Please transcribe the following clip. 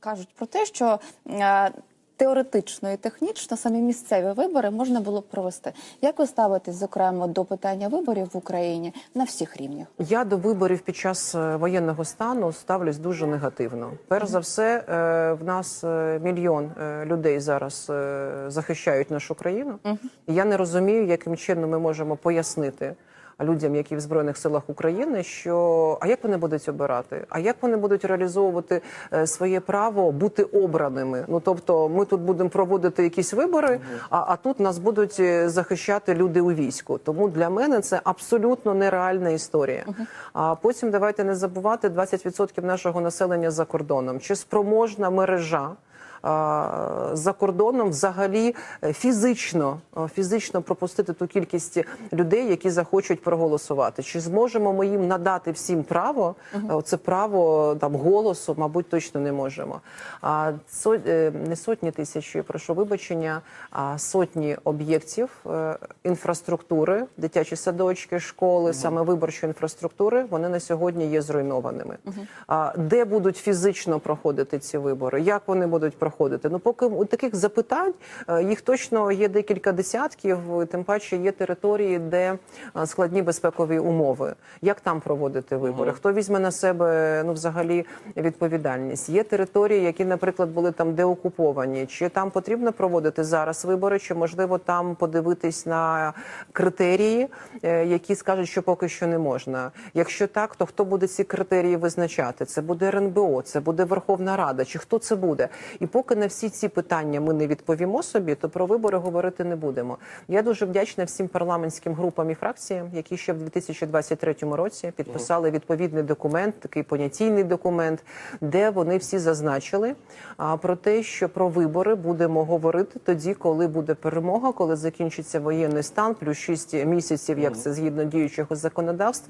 кажуть про те, що е, теоретично і технічно самі місцеві вибори можна було б провести. Як ви ставитесь, зокрема, до питання виборів в Україні на всіх рівнях? Я до виборів під час е, воєнного стану ставлюсь дуже негативно. Перш за все, е, в нас мільйон людей зараз захищають нашу країну. Я не розумію, яким чином ми можемо пояснити. Людям, які в збройних силах України, що а як вони будуть обирати? А як вони будуть реалізовувати е, своє право бути обраними? Ну тобто, ми тут будемо проводити якісь вибори, а, а тут нас будуть е, захищати люди у війську. Тому для мене це абсолютно нереальна історія. А потім давайте не забувати 20% нашого населення за кордоном. Чи спроможна мережа? За кордоном взагалі е, фізично фізично пропустити ту кількість людей, які захочуть проголосувати. Чи зможемо ми їм надати всім право? Це право там голосу, мабуть, точно не можемо. А со, е, не сотні тисяч, я прошу вибачення, а сотні об'єктів е, інфраструктури, дитячі садочки, школи, саме виборчої інфраструктури, вони на сьогодні є зруйнованими. А де будуть фізично проходити ці вибори? Як вони будуть проходити? Ну, поки у таких запитань е, їх точно є декілька десятків. Тим паче є території, де е, складні безпекові умови. Як там проводити вибори? Хто візьме на себе ну взагалі відповідальність? Є території, які, наприклад, були там деокуповані. Чи там потрібно проводити зараз вибори? Чи можливо там подивитись на критерії, е, які скажуть, що поки що не можна? Якщо так, то хто буде ці критерії визначати? Це буде РНБО, це буде Верховна Рада, чи хто це буде? І поки на всі ці питання ми не відповімо собі, то про вибори говорити не будемо. Я дуже вдячна всім парламентським групам і фракціям, які ще в 2023 році підписали відповідний документ, такий понятійний документ, де вони всі зазначили про те, що про вибори будемо говорити тоді, коли буде перемога, коли закінчиться воєнний стан, плюс 6 місяців, як це згідно діючого законодавства.